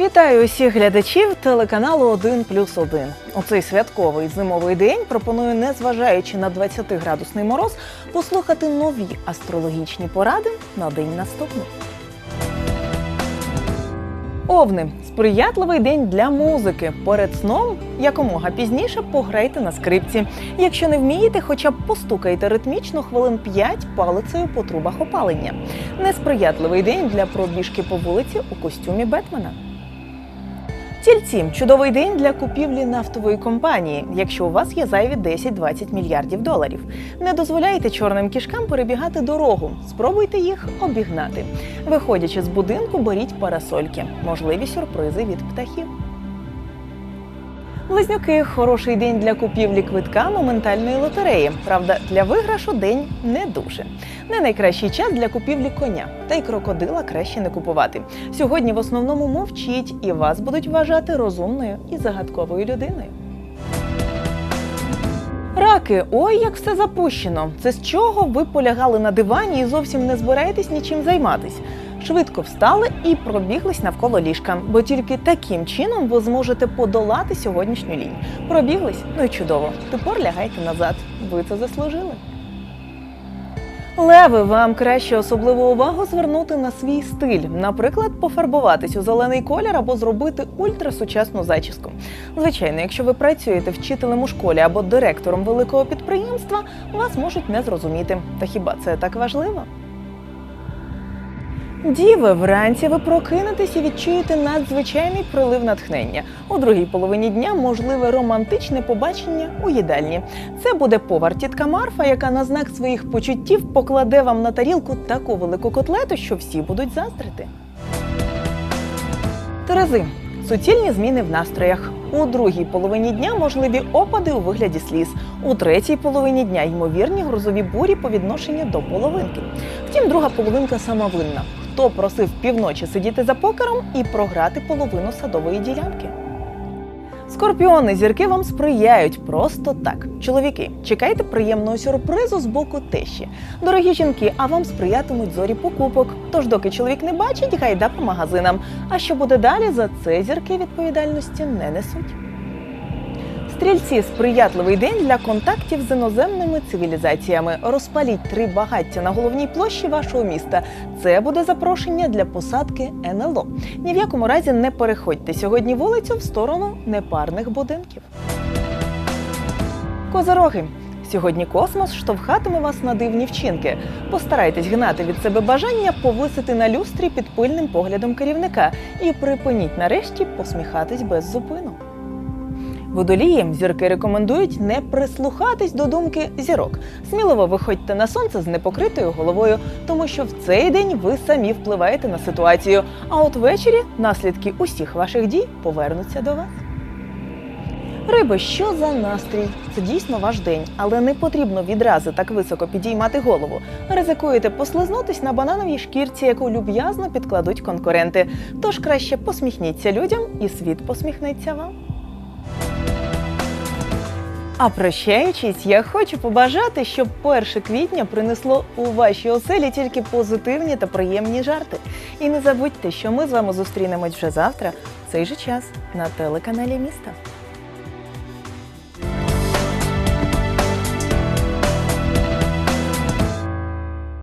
Вітаю усіх глядачів телеканалу 1 плюс 1. У цей святковий зимовий день пропоную, незважаючи на 20-градусний мороз, послухати нові астрологічні поради на день наступний. Овни сприятливий день для музики. Перед сном якомога пізніше пограйте на скрипці. Якщо не вмієте, хоча б постукайте ритмічно хвилин 5 палицею по трубах опалення. Несприятливий день для пробіжки по вулиці у костюмі Бетмена. Тільці чудовий день для купівлі нафтової компанії, якщо у вас є зайві 10-20 мільярдів доларів. Не дозволяйте чорним кішкам перебігати дорогу. Спробуйте їх обігнати. Виходячи з будинку, беріть парасольки, можливі сюрпризи від птахів. Близнюки хороший день для купівлі квитка моментальної лотереї. Правда, для виграшу день не дуже. Не найкращий час для купівлі коня, та й крокодила краще не купувати. Сьогодні в основному мовчіть і вас будуть вважати розумною і загадковою людиною. Раки, ой, як все запущено. Це з чого ви полягали на дивані і зовсім не збираєтесь нічим займатись. Швидко встали і пробіглись навколо ліжка, бо тільки таким чином ви зможете подолати сьогоднішню лінь. Пробіглись? Ну і чудово. Тепер лягайте назад. Ви це заслужили. Леви, вам краще особливу увагу звернути на свій стиль, наприклад, пофарбуватись у зелений колір або зробити ультрасучасну зачіску. Звичайно, якщо ви працюєте вчителем у школі або директором великого підприємства, вас можуть не зрозуміти. Та хіба це так важливо? Діви, вранці ви прокинетесь і відчуєте надзвичайний прилив натхнення. У другій половині дня можливе романтичне побачення у їдальні. Це буде повар тітка Марфа, яка на знак своїх почуттів покладе вам на тарілку таку велику котлету, що всі будуть заздрити. Терези. Суцільні зміни в настроях. У другій половині дня можливі опади у вигляді сліз. У третій половині дня ймовірні грозові бурі по відношенню до половинки. Втім, друга половинка сама винна. Хто просив півночі сидіти за покером і програти половину садової ділянки? Скорпіони, зірки вам сприяють просто так. Чоловіки, чекайте приємного сюрпризу з боку тещі. Дорогі жінки, а вам сприятимуть зорі покупок. Тож, доки чоловік не бачить, гайда по магазинам. А що буде далі, за це зірки відповідальності не несуть. Стрільці сприятливий день для контактів з іноземними цивілізаціями. Розпаліть три багаття на головній площі вашого міста. Це буде запрошення для посадки НЛО. Ні в якому разі не переходьте сьогодні вулицю в сторону непарних будинків. Козороги. Сьогодні космос штовхатиме вас на дивні вчинки. Постарайтесь гнати від себе бажання повисити на люстрі під пильним поглядом керівника і припиніть нарешті посміхатись без зупину. Водолії зірки рекомендують не прислухатись до думки зірок. Сміливо виходьте на сонце з непокритою головою, тому що в цей день ви самі впливаєте на ситуацію. А от ввечері наслідки усіх ваших дій повернуться до вас. Риби, що за настрій? Це дійсно ваш день, але не потрібно відразу так високо підіймати голову. Ризикуєте послизнутись на банановій шкірці, яку люб'язно підкладуть конкуренти. Тож краще посміхніться людям, і світ посміхнеться вам. А прощаючись, я хочу побажати, щоб 1 квітня принесло у ваші оселі тільки позитивні та приємні жарти. І не забудьте, що ми з вами зустрінемось вже завтра в цей же час на телеканалі міста.